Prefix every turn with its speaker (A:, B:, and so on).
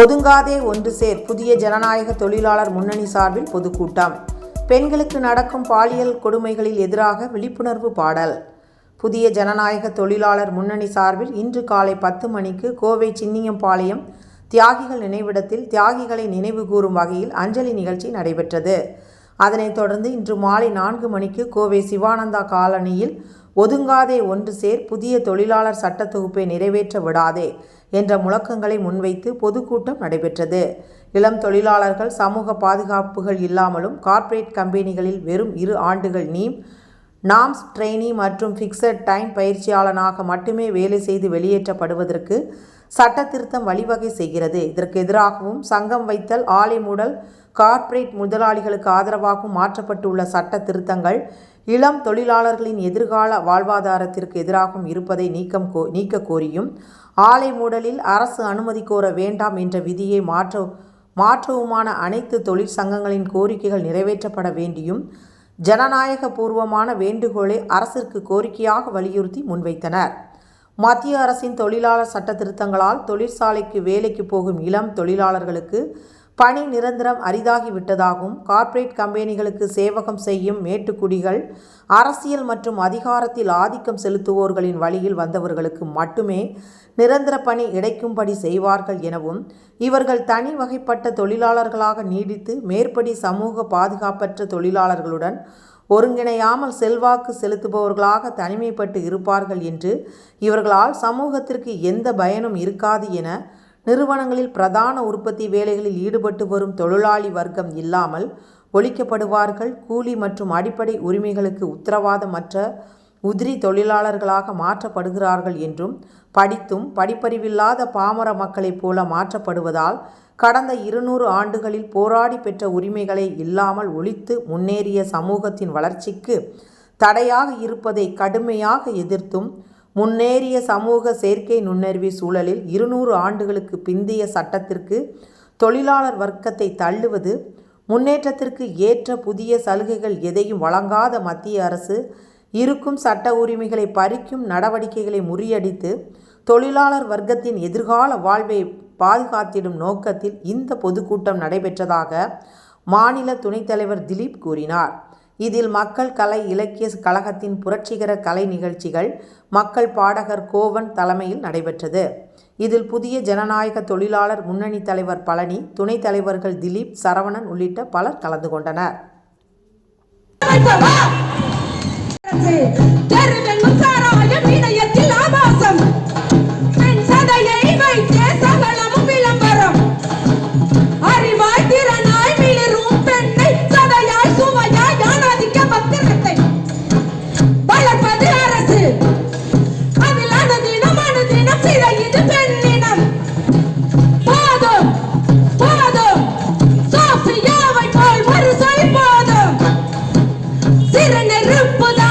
A: ஒதுங்காதே ஒன்று சேர் புதிய ஜனநாயக தொழிலாளர் முன்னணி சார்பில் பொதுக்கூட்டம். பெண்களுக்கு நடக்கும் பாலியல் கொடுமைகளில் எதிராக விழிப்புணர்வு பாடல். புதிய ஜனநாயக தொழிலாளர் முன்னணி சார்பில் இன்று காலை பத்து மணிக்கு கோவை சின்னியம்பாளையம் தியாகிகள் நினைவிடத்தில் தியாகிகளை நினைவு கூறும் வகையில் அஞ்சலி நிகழ்ச்சி நடைபெற்றது. அதனைத் தொடர்ந்து இன்று மாலை நான்கு மணிக்கு கோவை சிவானந்தா காலனியில் ஒதுங்காதே ஒன்று சேர் புதிய தொழிலாளர் சட்ட தொகுப்பை நிறைவேற்ற விடாதே என்ற முழக்கங்களை முன்வைத்து பொதுக்கூட்டம் நடைபெற்றது. இளம் தொழிலாளர்கள் சமூக பாதுகாப்புகள் இல்லாமலும் கார்ப்பரேட் கம்பெனிகளில் வெறும் இரு ஆண்டுகள் நீம் நாம்ஸ் ட்ரெயினி மற்றும் ஃபிக்ஸட் டைம் பயிற்சியாளனாக மட்டுமே வேலை செய்து வெளியேற்றப்படுவதற்கு சட்ட திருத்தம் வழிவகை செய்கிறது. இதற்கு எதிராகவும் சங்கம் வைத்தல் ஆலை மூடல் கார்ப்பரேட் முதலாளிகளுக்கு ஆதரவாகவும் மாற்றப்பட்டுள்ள சட்ட திருத்தங்கள் இளம் தொழிலாளர்களின் எதிர்கால வாழ்வாதாரத்திற்கு எதிராகவும் இருப்பதை நீக்கம் கோ நீக்க கோரியும் ஆலை மூடலில் அரசு அனுமதி கோர வேண்டாம் என்ற விதியை மாற்ற மாற்றவுமான அனைத்து தொழிற்சங்கங்களின் கோரிக்கைகள் நிறைவேற்றப்பட வேண்டியும் ஜனநாயக பூர்வமான வேண்டுகோளை அரசிற்கு கோரிக்கையாக வலியுறுத்தி முன்வைத்தனர். மத்திய அரசின் தொழிலாளர் சட்ட திருத்தங்களால் தொழிற்சாலைக்கு வேலைக்கு போகும் இளம் தொழிலாளர்களுக்கு பணி நிரந்தரம் அரிதாகிவிட்டதாகவும் கார்ப்பரேட் கம்பெனிகளுக்கு சேவகம் செய்யும் மேட்டுக்குடிகள் அரசியல் மற்றும் அதிகாரத்தில் ஆதிக்கம் செலுத்துவோர்களின் வழியில் வந்தவர்களுக்கு மட்டுமே நிரந்தர பணி கிடைக்கும்படி செய்வார்கள் எனவும் இவர்கள் தனி வகைப்பட்ட தொழிலாளர்களாக நீடித்து மேற்படி சமூக பாதுகாப்பற்ற தொழிலாளர்களுடன் ஒருங்கிணையாமல் செல்வாக்கு செலுத்துபவர்களாக தனிமைப்பட்டு இருப்பார்கள் என்று இவர்களால் சமூகத்திற்கு எந்த பயனும் இருக்காது என நிறுவனங்களில் பிரதான உற்பத்தி வேலைகளில் ஈடுபட்டு வரும் தொழிலாளி வர்க்கம் இல்லாமல் ஒழிக்கப்படுவார்கள். கூலி மற்றும் அடிப்படை உரிமைகளுக்கு உத்தரவாதமற்ற உதிரி தொழிலாளர்களாக மாற்றப்படுகிறார்கள் என்றும் படித்தும் படிப்பறிவில்லாத பாமர மக்களைப் போல மாற்றப்படுவதால் கடந்த இருநூறு ஆண்டுகளில் போராடி பெற்ற உரிமைகளை இல்லாமல் ஒழித்து முன்னேறிய சமூகத்தின் வளர்ச்சிக்கு தடையாக இருப்பதை கடுமையாக எதிர்த்தும் முன்னேறிய சமூக செயற்கை நுண்ணறிவு சூழலில் இருநூறு ஆண்டுகளுக்கு பிந்தைய சட்டத்திற்கு தொழிலாளர் வர்க்கத்தை தள்ளுவது முன்னேற்றத்திற்கு ஏற்ற புதிய சலுகைகள் எதையும் வழங்காத மத்திய அரசு இருக்கும் சட்ட உரிமைகளை பறிக்கும் நடவடிக்கைகளை முறியடித்து தொழிலாளர் வர்க்கத்தின் எதிர்கால வாழ்வை பாதுகாத்திடும் நோக்கத்தில் இந்த பொதுக்கூட்டம் நடைபெற்றதாக மாநில துணைத் தலைவர் திலீப் கூறினார். இதில் மக்கள் கலை இலக்கிய கழகத்தின் புரட்சிகர கலை நிகழ்ச்சிகள் மக்கள் பாடகர் கோவன் தலைமையில் நடைபெற்றது. இதில் புதிய ஜனநாயக தொழிலாளர் முன்னணி தலைவர் பழனி துணைத் தலைவர்கள் திலீப் சரவணன் உள்ளிட்ட பலர் கலந்து கொண்டனர்.
B: திறன் இருப்பதா